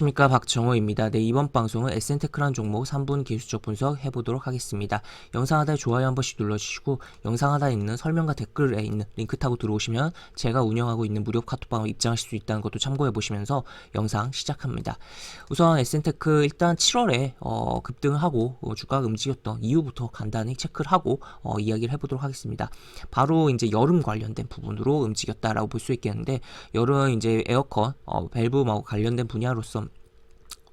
안녕하십니까 박정호입니다. 네 이번 방송은 에센테크란 종목 3분 기술적 분석 해보도록 하겠습니다. 영상 하단에 좋아요 한 번씩 눌러주시고 영상 하단에 있는 설명과 댓글에 있는 링크 타고 들어오시면 제가 운영하고 있는 무료 카톡방에 입장하실 수 있다는 것도 참고해 보시면서 영상 시작합니다. 우선 에센테크 일단 7월에 어, 급등하고 어, 주가가 움직였던 이유부터 간단히 체크를 하고 어, 이야기를 해보도록 하겠습니다. 바로 이제 여름 관련된 부분으로 움직였다라고 볼 수 있겠는데 여름 이제 에어컨 어, 밸브하고 관련된 분야로서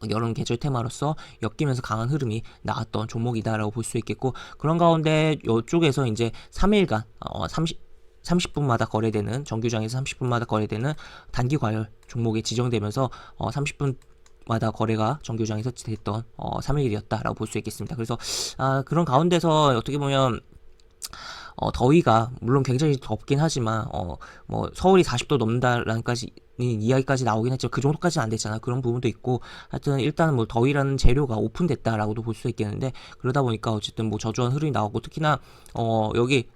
여름 계절 테마로서 엮이면서 강한 흐름이 나왔던 종목이다라고 볼 수 있겠고 그런 가운데 이쪽에서 이제 3일간 어 30, 30분마다 거래되는 정규장에서 30분마다 거래되는 단기 과열 종목이 지정되면서 어 30분 마다 거래가 정규장에서 됐던 어 3일이었다라고 볼 수 있겠습니다. 그래서 아 그런 가운데서 어떻게 보면 어, 더위가 물론 굉장히 덥긴 하지만 어, 뭐 서울이 40도 넘는다라는까지 이야기까지 나오긴 했지만 그 정도까지는 안 됐잖아 그런 부분도 있고 하여튼 일단은 뭐 더위라는 재료가 오픈됐다라고도 볼 수 있겠는데 그러다 보니까 어쨌든 뭐 저조한 흐름이 나오고 특히나 어 여기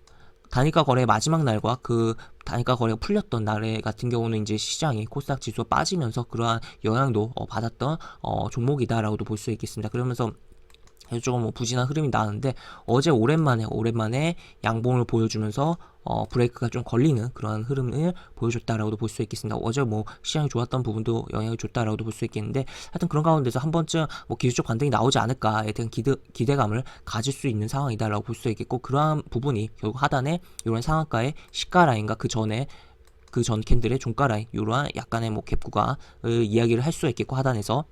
단일가 거래 마지막 날과 그 단일가 거래가 풀렸던 날에 같은 경우는 이제 시장이 코스닥 지수가 빠지면서 그러한 영향도 어, 받았던 어, 종목이다라고도 볼 수 있겠습니다. 그러면서 조금 뭐 부진한 흐름이 나는데 어제 오랜만에 오랜만에 양봉을 보여주면서 어 브레이크가 좀 걸리는 그런 흐름을 보여줬다라고도 볼 수 있겠습니다. 어제 뭐 시장이 좋았던 부분도 영향을 줬다라고도 볼 수 있겠는데 하여튼 그런 가운데서 한 번쯤 뭐 기술적 반등이 나오지 않을까에 대한 기대, 기대감을 가질 수 있는 상황이다라고 볼 수 있겠고 그러한 부분이 결국 하단에 이런 상한가의 시가 라인과 그 전에 그 전 캔들의 종가 라인 이러한 약간의 뭐 갭 구간을 이야기를 할 수 있겠고 하단에서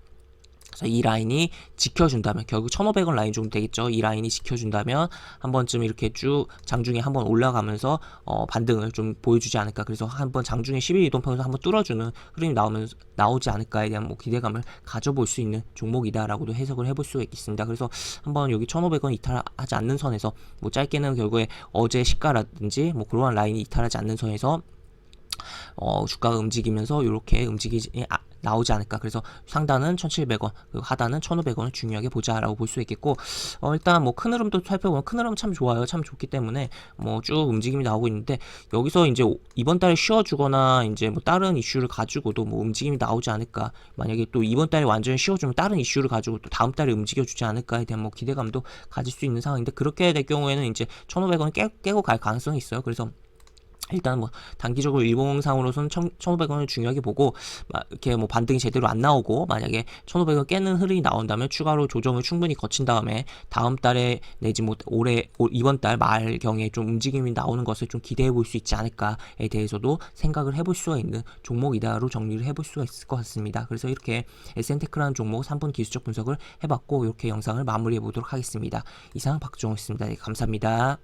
그래서 이 라인이 지켜준다면 결국 1500원 라인 정도 되겠죠. 이 라인이 지켜준다면 한 번쯤 이렇게 쭉 장중에 한번 올라가면서 어, 반등을 좀 보여주지 않을까. 그래서 한번 장중에 11 이동평에서 한번 뚫어주는 흐름이 나오면 나오지 않을까에 대한 뭐 기대감을 가져볼 수 있는 종목이다라고도 해석을 해볼 수가 있겠습니다. 그래서 한번 여기 1500원 이탈하지 않는 선에서 뭐 짧게는 결국에 어제 시가라든지 뭐 그러한 라인이 이탈하지 않는 선에서 어, 주가가 움직이면서 이렇게 움직이지 아, 나오지 않을까. 그래서 상단은 1,700원, 그리고 하단은 1,500원을 중요하게 보자라고 볼 수 있겠고, 어, 일단 뭐 큰 흐름도 살펴보면 큰 흐름은 참 좋아요. 참 좋기 때문에 뭐 쭉 움직임이 나오고 있는데 여기서 이제 이번 달에 쉬어주거나 이제 뭐 다른 이슈를 가지고도 뭐 움직임이 나오지 않을까. 만약에 또 이번 달에 완전히 쉬어주면 다른 이슈를 가지고 또 다음 달에 움직여주지 않을까에 대한 뭐 기대감도 가질 수 있는 상황인데 그렇게 될 경우에는 이제 1,500원 깨, 깨고 갈 가능성이 있어요. 그래서 일단 뭐 단기적으로 일봉상으로서는 1,500원을 중요하게 보고 이렇게 뭐 반등이 제대로 안 나오고 만약에 1,500원 깨는 흐름이 나온다면 추가로 조정을 충분히 거친 다음에 다음 달에 내지 뭐 올해 이번 달 말 경에 좀 움직임이 나오는 것을 좀 기대해 볼 수 있지 않을까에 대해서도 생각을 해볼 수가 있는 종목이다로 정리를 해볼 수가 있을 것 같습니다. 그래서 이렇게 에센테크라는 종목 3분 기술적 분석을 해봤고 이렇게 영상을 마무리해 보도록 하겠습니다. 이상 박종호였습니다. 네, 감사합니다.